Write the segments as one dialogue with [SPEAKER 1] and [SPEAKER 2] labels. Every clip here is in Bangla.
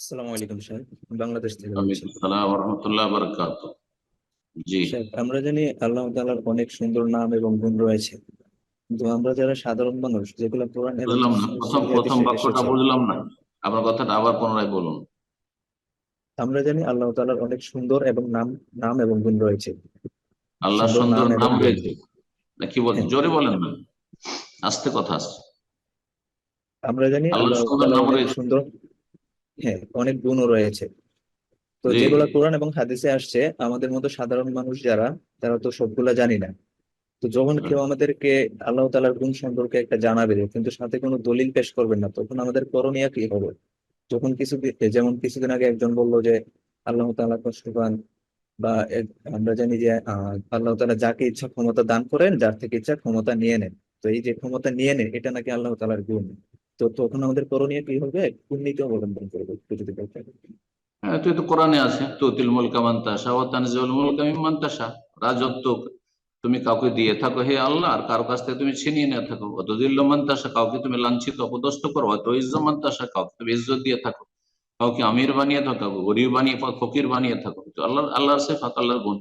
[SPEAKER 1] আসসালামু আলাইকুম সাহেব বাংলাদেশ থেকে
[SPEAKER 2] ওয়ালাইকুম
[SPEAKER 1] বলছি।
[SPEAKER 2] আসসালাম ওয়া রাহমাতুল্লাহি ওয়া বারাকাতুহু। জি।
[SPEAKER 1] সাহেব আমরা জানি আল্লাহ তাআলার অনেক সুন্দর নাম এবং গুণ রয়েছে। কিন্তু আমরা যারা সাধারণ মানুষ যেগুলো কোরআন
[SPEAKER 2] বুঝলাম না। প্রথম প্রথম বাক্যটা বুঝলাম না। আপনার কথাটা আবার পুনরায় বলুন।
[SPEAKER 1] আমরা জানি আল্লাহ তাআলার অনেক সুন্দর এবং নাম নাম এবং গুণ রয়েছে।
[SPEAKER 2] আল্লাহ
[SPEAKER 1] সুন্দর নাম।
[SPEAKER 2] রয়েছে। কি বলছেন
[SPEAKER 1] হ্যাঁ।
[SPEAKER 2] জোরে বলেন না। আস্তে কথা আসছে
[SPEAKER 1] আমরা জানি আল্লাহ
[SPEAKER 2] সুন্দর নাম রয়েছে।
[SPEAKER 1] সুন্দর হ্যাঁ অনেক গুণও রয়েছে। তো। যেগুলো কোরআন এবং হাদিসে আসছে আমাদের মতো সাধারণ মানুষ যারা তারা তো সবগুলা জানি না। তো যখন। কেউ আমাদেরকে আল্লাহ তালার গুণ সম্পর্কে একটা জানাবে কিন্তু সাথে কোনো দলিল পেশ করবেন না তখন আমাদের করণীয় কি হবে? যখন কিছু যেমন কিছুদিন আগে একজন বলল যে আল্লাহ তাআলা কষ্ট পান বা আমরা জানি যে আহ, আল্লাহ তালা যাকে ইচ্ছা ক্ষমতা দান করেন যার থেকে ইচ্ছা ক্ষমতা নিয়ে নেন। তো এই যে ক্ষমতা নিয়ে নেন এটা নাকি আল্লাহ তালার গুণ? তো তখন আমাদের করণীয় কি হবে? কোন অবলম্বন করব যদি
[SPEAKER 2] হ্যাঁ তো কোরআনে আছে রাজত্ব তুমি কাউকে দিয়ে থাকো হে আল্লাহ, আর কাছ থেকে তুমি ছিনিয়ে নিয়ে থাকো। কাউকে তুমি লাঞ্ছিত, অপদস্থ করো। অত ইজ্জ কাউকে তুমি ইজ্জত দিয়ে থাকো। কাউকে আমির বানিয়ে থাকো গরিব বানিয়ে, ফকির বানিয়ে থাকো। তো আল্লাহ আল্লাহর সেফাত, আল্লাহর গুণ।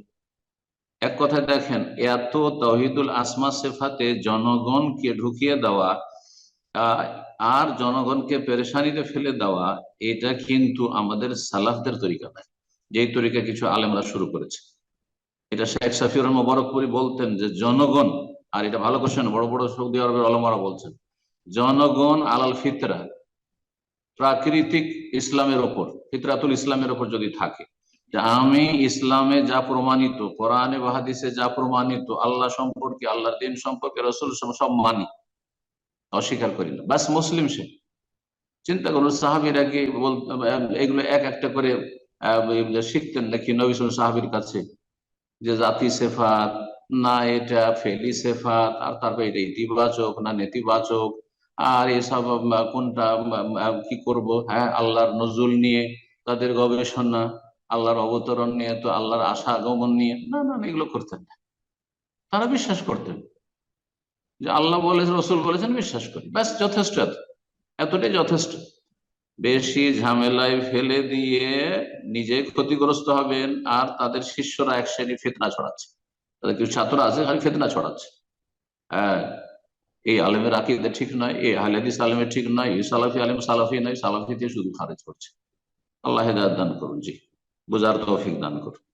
[SPEAKER 2] এক কথায় দেখেন, এত তহিদুল আসমা সেফাতে জনগণকে ঢুকিয়ে দেওয়া আর জনগণকে পেরেশানিতে ফেলে দেওয়া, এটা কিন্তু আমাদের সালাফদের তরিকা নয়। যেই তরিকা কিছু আলেমরা শুরু করেছে। এটা শেখ সাফিউর মোবারকপুরি বলতেন যে, জনগণ, আর এটা ভালো কোশ্চেন বড় বড় সৌদি আরবের আলমারা বলছেন, জনগণ আলাল ফিতরা, প্রাকৃতিক ইসলামের ওপর, ফিতরাতুল ইসলামের ওপর যদি থাকে আমি ইসলামে যা প্রমাণিত, কোরআনে বা হাদিসে যা প্রমাণিত, আল্লাহ সম্পর্কে, আল্লাহর দিন সম্পর্কে, রসুল সব মানি অস্বীকার করি না। বাস মুসলিম সে। চিন্তা করুন সাহাবিরা কি এগুলো এক একটা করে শিখতেন নাকি নবিসুল সাহাবির কাছে? যে জাতি সেফাত না এটা ফেলি সেফাত আর তারপর এটা ইতিবাচক না নেতিবাচক আর এসব কোনটা কি করব? হ্যাঁ আল্লাহর নজরুল নিয়ে তাদের গবেষণা আল্লাহর অবতরণ নিয়ে তো আল্লাহর আশা আগমন নিয়ে না না, এগুলো করতেন না। তারা বিশ্বাস করতেন। যে আল্লাহ বলেছেন রসুল বলেছেন, বিশ্বাস করি। ব্যাস, যথেষ্ট এত। এতটাই যথেষ্ট। বেশি ঝামেলায় ফেলে দিয়ে নিজে ক্ষতিগ্রস্ত হবেন, আর তাদের শিষ্যরা এক শ্রেণি ফেতনা ছড়াচ্ছে। তাদের কিছু ছাত্র আছে, খালি ফেতনা ছড়াচ্ছে। হ্যাঁ এই আলেমের আকিদা ঠিক নয়, এই হাদিস আলেমের ঠিক নয়, এই সালাফি আলেম সালাফি নয় সালাফি দিয়ে শুধু খারেজ করছে। আল্লাহ দান করুন, জি। বোঝার তৌফিক দান করুন।